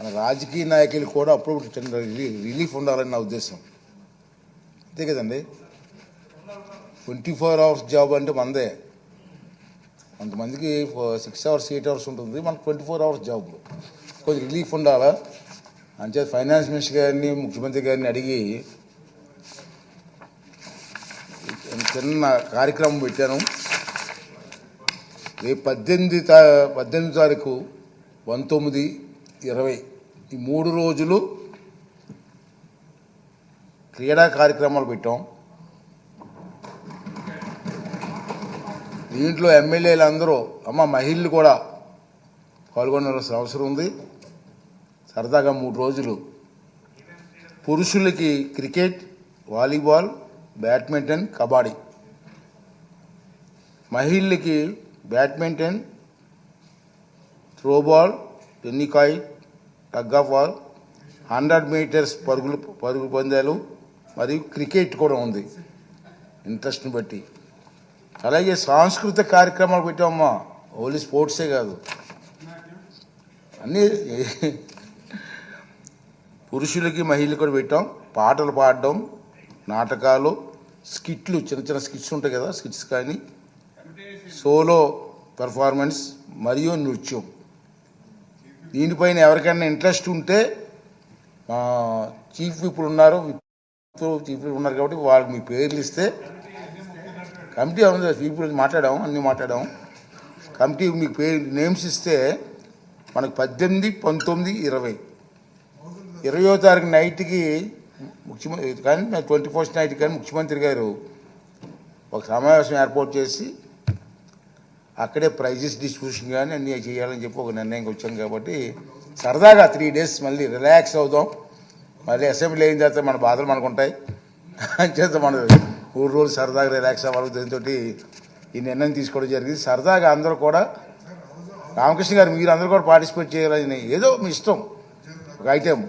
మన రాజకీయ నాయకులు కూడా అప్పుడు రిలీ- రిలీఫ్ ఉండాలని నా ఉద్దేశం. అంతే కదండి? ట్వంటీ ఫోర్ అవర్స్ జాబ్ అంటే మందే. కొంతమందికి సిక్స్ అవర్స్ ఎయిట్ అవర్స్ ఉంటుంది. మనకు ట్వంటీ ఫోర్ అవర్స్ జాబ్. కొంచెం రిలీఫ్ ఉండాలా? అంటే ఫైనాన్స్ మినిస్టర్ గారిని ముఖ్యమంత్రి గారిని అడిగి చిన్న కార్యక్రమం పెట్టాను. రేపు పద్దెనిమిది తా పద్దెనిమిది తారీఖు పంతొమ్మిది ఇరవై. ఈ మూడు రోజులు క్రీడా కార్యక్రమాలు పెట్టాం. దీంట్లో ఎమ్మెల్యేలు అందరూ అమ్మ మహిళలు కూడా పాల్గొనాల్సిన అవసరం ఉంది. సరదాగా మూడు రోజులు. పురుషులకి క్రికెట్ వాలీబాల్ బ్యాడ్మింటన్ కబడ్డీ. మహిళలకి badminton throwball tennikoit tug of war hundred metres పరుగులు పరుగు పందాలు మరియు క్రికెట్ కూడా ఉంది. ఇంట్రెస్ట్ని బట్టి. అలాగే సాంస్కృతిక కార్యక్రమాలు పెట్టామమ్మా. ఓన్లీ స్పోర్ట్సే కాదు. అన్నీ పురుషులకి మహిళలు కూడా పెట్టాం. పాటలు పాడడం నాటకాలు స్కిట్లు చిన్న చిన్న స్కిట్స్ ఉంటాయి కదా స్కిట్స్ కానీ. సోలో పెర్ఫార్మెన్స్ మరియు నృత్యం. దీనిపైన ఎవరికైనా ఇంట్రెస్ట్ ఉంటే మా చీఫ్ ఇప్పుడు ఉన్నారు చీఫ్ ఉన్నారు కాబట్టి వాళ్ళకి మీ పేర్లు ఇస్తే కమిటీ అవును చీఫ్ మాట్లాడాము అన్నీ మాట్లాడాము. కమిటీ మీకు పేరు నేమ్స్ ఇస్తే మనకు పద్దెనిమిది పంతొమ్మిది ఇరవై. ఇరవయో తారీఖు నైట్కి ముఖ్యమంత్రి కానీ ట్వంటీ ఫస్ట్ నైట్ కానీ ముఖ్యమంత్రి గారు ఒక సమావేశం ఏర్పాటు చేసి అక్కడే ప్రైజెస్ డిస్ట్రిబ్యూషన్ కానీ అన్నీ చేయాలని చెప్పి ఒక నిర్ణయంకి వచ్చాం కాబట్టి సరదాగా త్రీ డేస్ మళ్ళీ రిలాక్స్ అవుదాం. మళ్ళీ అసెంబ్లీ అయిన తర్వాత మన బాధలు మనకు ఉంటాయి. చేత మన మూడు రోజులు సరదాగా రిలాక్స్ అవ్వాలి దీంతో ఈ నిర్ణయం తీసుకోవడం జరిగింది. సరదాగా అందరూ కూడా రామకృష్ణ గారు మీరు అందరూ కూడా పార్టిసిపేట్ చేయాలని ఏదో మీ ఇష్టం. ఒక ఐటెం